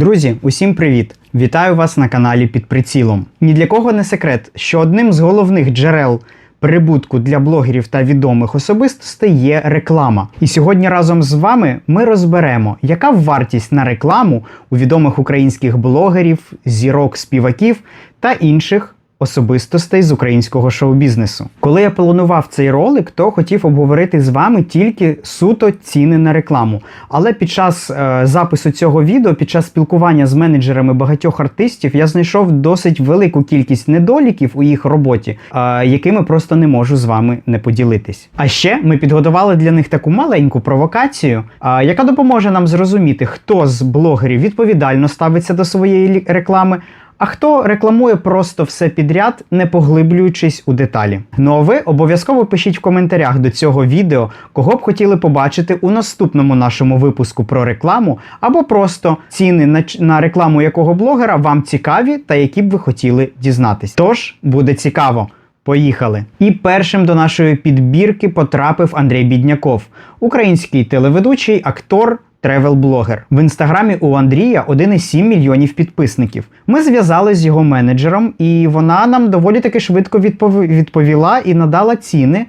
Друзі, усім привіт! Вітаю вас на каналі під прицілом. Ні для кого не секрет, що одним з головних джерел прибутку для блогерів та відомих особистостей є реклама. І сьогодні разом з вами ми розберемо, яка вартість на рекламу у відомих українських блогерів, зірок, співаків та інших особистостей з українського шоу-бізнесу. Коли я планував цей ролик, то хотів обговорити з вами тільки суто ціни на рекламу. Але під час е, запису цього відео, під час спілкування з менеджерами багатьох артистів, я знайшов досить велику кількість недоліків у їх роботі, е, якими просто не можу з вами не поділитись. А ще ми підготували для них таку маленьку провокацію, е, яка допоможе нам зрозуміти, хто з блогерів відповідально ставиться до своєї реклами. А хто рекламує просто все підряд, не поглиблюючись у деталі. Ну а ви обов'язково пишіть в коментарях до цього відео, кого б хотіли побачити у наступному нашому випуску про рекламу, або просто ціни на, на рекламу якого блогера вам цікаві та які б ви хотіли дізнатись. Тож буде цікаво. Поїхали. І першим до нашої підбірки потрапив Андрій Бідняков, український телеведучий, актор. Тревел-блогер в інстаграмі у Андрія 1,7 мільйонів підписників. Ми зв'язали з його менеджером, і вона нам доволі таки швидко відпов- відповіла і надала ціни.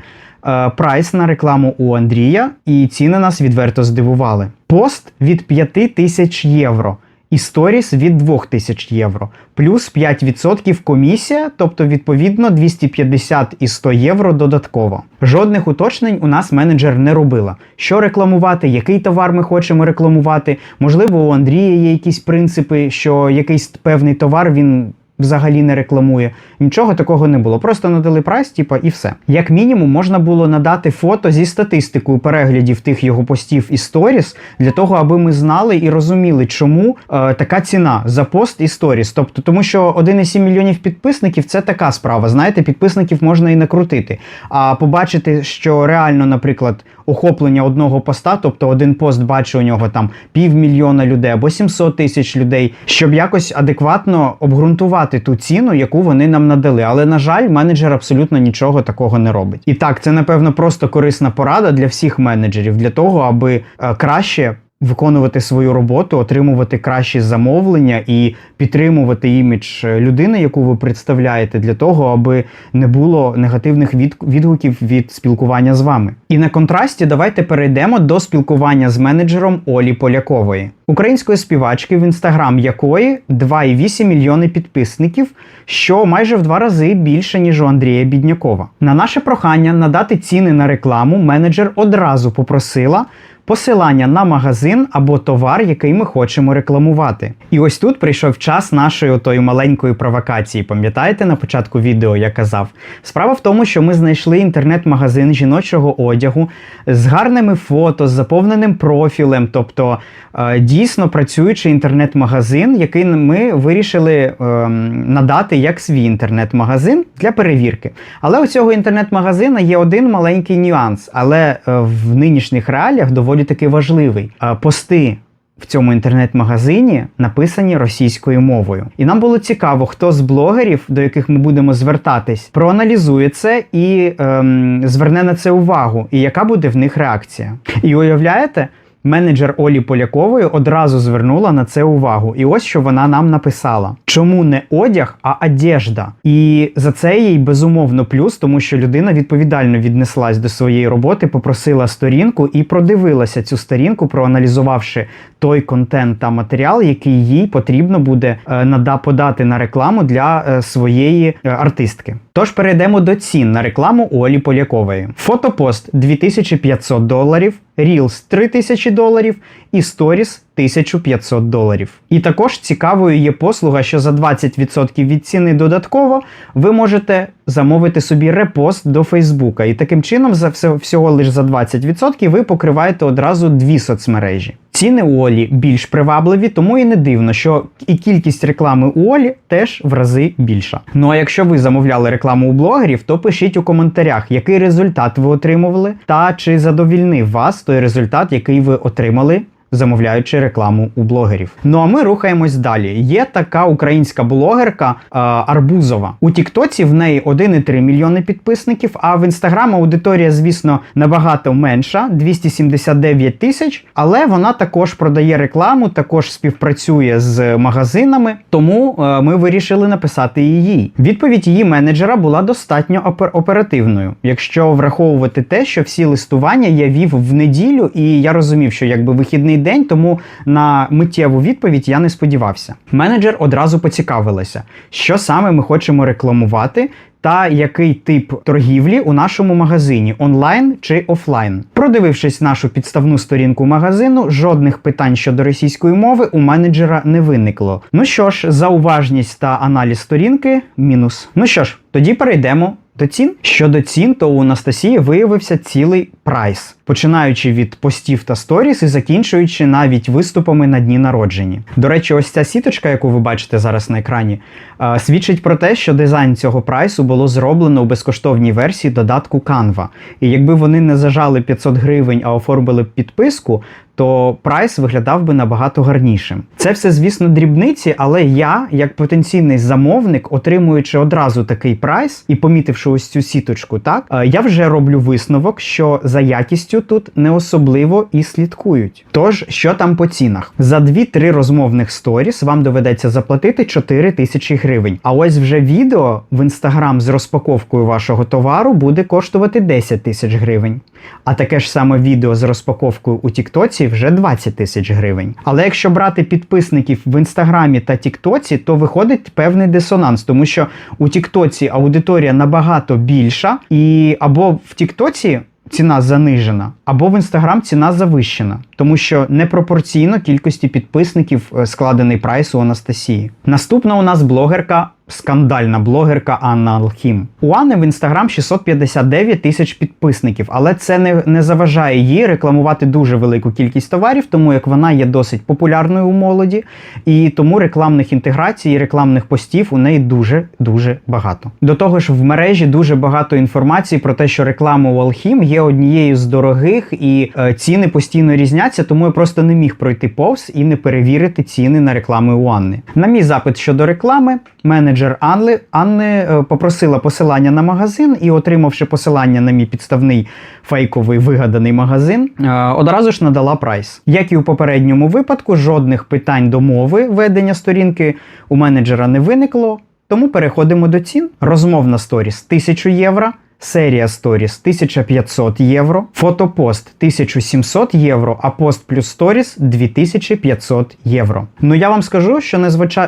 е, Прайс на рекламу у Андрія, і ціни нас відверто здивували. Пост від 5 тисяч євро. І сторіс від 2000 євро, плюс 5% комісія, тобто відповідно 250 і 100 євро додатково. Жодних уточнень у нас менеджер не робила. Що рекламувати, який товар ми хочемо рекламувати. Можливо, у Андрія є якісь принципи, що якийсь певний товар він взагалі не рекламує. Нічого такого не було. Просто надали прайс, типа, і все. Як мінімум, можна було надати фото зі статистикою переглядів тих його постів і сторіс для того, аби ми знали і розуміли, чому е, така ціна за пост і сторіс. Тобто, тому що 1,7 мільйонів підписників це така справа. Знаєте, підписників можна і накрутити. А побачити, що реально, наприклад, охоплення одного поста, тобто один пост бачить у нього там півмільйона людей або 700 тисяч людей, щоб якось адекватно обґрунтувати ту ціну, яку вони нам надали. Але на жаль, менеджер абсолютно нічого такого не робить. І так, це напевно просто корисна порада для всіх менеджерів, для того, аби е, краще. Виконувати свою роботу, отримувати кращі замовлення і підтримувати імідж е, людини, яку ви представляєте, для того, аби не було негативних від- відгуків від спілкування з вами. І на контрасті давайте перейдемо до спілкування з менеджером Олі Полякової, української співачки, в інстаграм якої 2,8 мільйони підписників, що майже в два рази більше ніж у Андрія Біднякова. На наше прохання надати ціни на рекламу менеджер одразу попросила. Посилання на магазин або товар, який ми хочемо рекламувати. І ось тут прийшов час нашої отої маленької провокації. Пам'ятаєте на початку відео я казав? Справа в тому, що ми знайшли інтернет-магазин жіночого одягу з гарними фото, з заповненим профілем, тобто е, дійсно працюючий інтернет-магазин, який ми вирішили ем, надати як свій інтернет-магазин для перевірки. Але у цього інтернет-магазина є один маленький нюанс, але е, в нинішніх реаліях доволі таки важливий. Пости в цьому інтернет-магазині написані російською мовою. І нам було цікаво, хто з блогерів, до яких ми будемо звертатись, проаналізує це і ем, зверне на це увагу, і яка буде в них реакція. І уявляєте? Менеджер Олі Полякової одразу звернула на це увагу. І ось що вона нам написала: чому не одяг, а одежда? І за це їй безумовно плюс, тому що людина відповідально віднеслась до своєї роботи, попросила сторінку і продивилася цю сторінку, проаналізувавши той контент та матеріал, який їй потрібно буде е, нада подати на рекламу для е, своєї е, артистки. Тож перейдемо до цін на рекламу Олі Полякової. Фотопост 2500 доларів. Reels 3000 доларів і Stories 1500 доларів. І також цікавою є послуга, що за 20% від ціни додатково ви можете замовити собі репост до Фейсбука. І таким чином, за все, всього лише за 20% ви покриваєте одразу дві соцмережі. Ціни у Олі більш привабливі, тому і не дивно, що і кількість реклами у Олі теж в рази більша. Ну а якщо ви замовляли рекламу у блогерів, то пишіть у коментарях, який результат ви отримували, та чи задовільнив вас той результат, який ви отримали замовляючи рекламу у блогерів. Ну а ми рухаємось далі. Є така українська блогерка е, Арбузова. У Тіктоці в неї 1,3 мільйони підписників, а в інстаграм аудиторія, звісно, набагато менша 279 тисяч. Але вона також продає рекламу, також співпрацює з магазинами. Тому е, ми вирішили написати її. Відповідь її менеджера була достатньо опер- оперативною, якщо враховувати те, що всі листування я вів в неділю, і я розумів, що якби вихідний день, тому на миттєву відповідь я не сподівався. Менеджер одразу поцікавилася, що саме ми хочемо рекламувати. Та який тип торгівлі у нашому магазині онлайн чи офлайн. Продивившись нашу підставну сторінку магазину, жодних питань щодо російської мови у менеджера не виникло. Ну що ж, за уважність та аналіз сторінки мінус. Ну що ж, тоді перейдемо до цін. Щодо цін, то у Анастасії виявився цілий прайс, починаючи від постів та сторіс і закінчуючи навіть виступами на дні народжені. До речі, ось ця сіточка, яку ви бачите зараз на екрані, е, свідчить про те, що дизайн цього прайсу було зроблено у безкоштовній версії додатку Canva. І якби вони не зажали 500 гривень, а оформили б підписку, то прайс виглядав би набагато гарнішим. Це все, звісно, дрібниці, але я, як потенційний замовник, отримуючи одразу такий прайс і помітивши ось цю сіточку, так е, я вже роблю висновок, що за якістю тут не особливо і слідкують. Тож, що там по цінах? За 2-3 розмовних сторіс вам доведеться заплатити 4 тисячі гривень. А ось вже відео в інстаграм з розпаковкою вашого товару буде коштувати 10 тисяч гривень. А таке ж саме відео з розпаковкою у Тіктоці вже 20 тисяч гривень. Але якщо брати підписників в інстаграмі та Тіктоці, то виходить певний дисонанс, тому що у Тіктоці аудиторія набагато більша, і або в Тіктоці. Ціна занижена, або в інстаграм ціна завищена, тому що непропорційно кількості підписників е, складений прайс у Анастасії. Наступна у нас блогерка скандальна блогерка Анна Алхім. У Анни в інстаграм 659 тисяч підписників, але це не, не заважає їй рекламувати дуже велику кількість товарів, тому як вона є досить популярною у молоді, і тому рекламних інтеграцій і рекламних постів у неї дуже дуже багато. До того ж, в мережі дуже багато інформації про те, що реклама у Алхім є однією з дорогих і е, ціни постійно різняться, тому я просто не міг пройти повз і не перевірити ціни на реклами у Анни. На мій запит щодо реклами, менеджер Анли Анни е, попросила посилання на магазин і, отримавши посилання на мій підставний фейковий вигаданий магазин, е, одразу ж надала прайс. Як і у попередньому випадку, жодних питань до мови ведення сторінки у менеджера не виникло. Тому переходимо до цін. Розмовна сторіс 1000 євро. Серія сторіс 1500 євро, фотопост 1700 євро, а пост плюс сторіс 2500 євро. Ну я вам скажу, що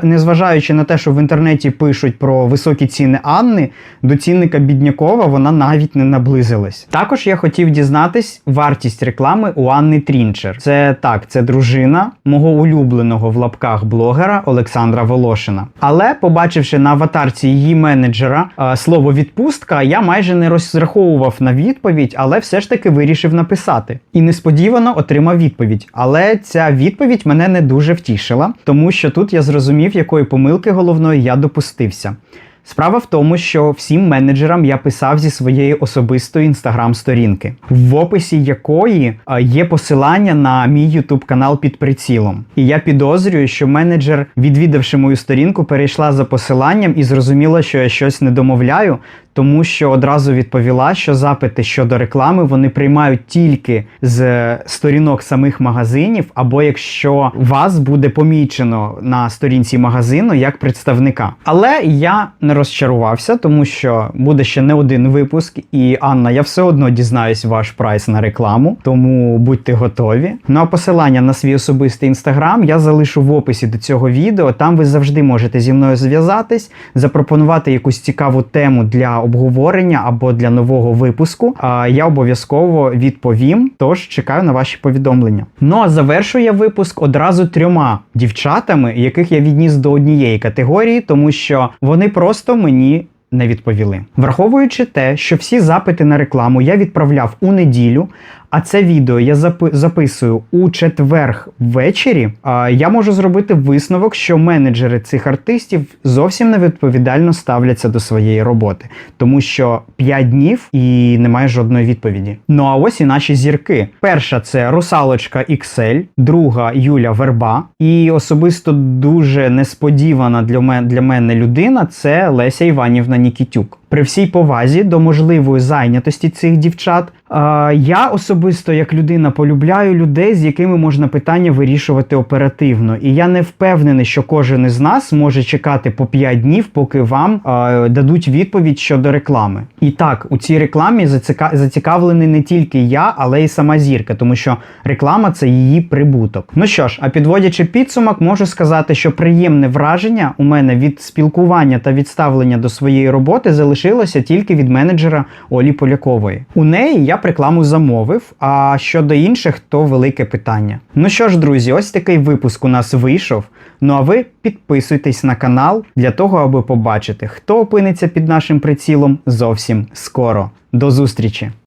незважаючи на те, що в інтернеті пишуть про високі ціни Анни, до цінника Біднякова вона навіть не наблизилась. Також я хотів дізнатись вартість реклами у Анни Трінчер. Це так, це дружина мого улюбленого в лапках блогера Олександра Волошина. Але побачивши на аватарці її менеджера е, слово відпустка, я майже не розраховував на відповідь, але все ж таки вирішив написати. І несподівано отримав відповідь. Але ця відповідь мене не дуже втішила, тому що тут я зрозумів, якої помилки головної я допустився. Справа в тому, що всім менеджерам я писав зі своєї особистої інстаграм-сторінки, в описі якої е, є посилання на мій ютуб канал під прицілом. І я підозрюю, що менеджер, відвідавши мою сторінку, перейшла за посиланням і зрозуміла, що я щось не домовляю, тому що одразу відповіла, що запити щодо реклами вони приймають тільки з сторінок самих магазинів, або якщо вас буде помічено на сторінці магазину як представника. Але я не розчарувався, тому що буде ще не один випуск, і Анна, я все одно дізнаюсь ваш прайс на рекламу, тому будьте готові. Ну а посилання на свій особистий інстаграм я залишу в описі до цього відео. Там ви завжди можете зі мною зв'язатись, запропонувати якусь цікаву тему для обговорення або для нового випуску. А я обов'язково відповім. Тож чекаю на ваші повідомлення. Ну а завершую я випуск одразу трьома дівчатами, яких я відніс до однієї категорії, тому що вони просто мені. Не відповіли, враховуючи те, що всі запити на рекламу я відправляв у неділю, а це відео я запи- записую у четверг ввечері, а, я можу зробити висновок, що менеджери цих артистів зовсім не відповідально ставляться до своєї роботи, тому що 5 днів і немає жодної відповіді. Ну а ось і наші зірки. Перша це Русалочка XL, друга Юля Верба. І особисто дуже несподівана для мене для мене людина це Леся Іванівна Нікітюк. При всій повазі до можливої зайнятості цих дівчат, я особисто як людина полюбляю людей, з якими можна питання вирішувати оперативно. І я не впевнений, що кожен із нас може чекати по 5 днів, поки вам дадуть відповідь щодо реклами. І так, у цій рекламі зацікавлений не тільки я, але й сама зірка, тому що реклама це її прибуток. Ну що ж, а підводячи підсумок, можу сказати, що приємне враження у мене від спілкування та відставлення до своєї роботи залишилося тільки від менеджера Олі Полякової. У неї я б рекламу замовив. А щодо інших, то велике питання. Ну що ж, друзі, ось такий випуск у нас вийшов. Ну а ви підписуйтесь на канал для того, аби побачити, хто опиниться під нашим прицілом зовсім скоро. До зустрічі!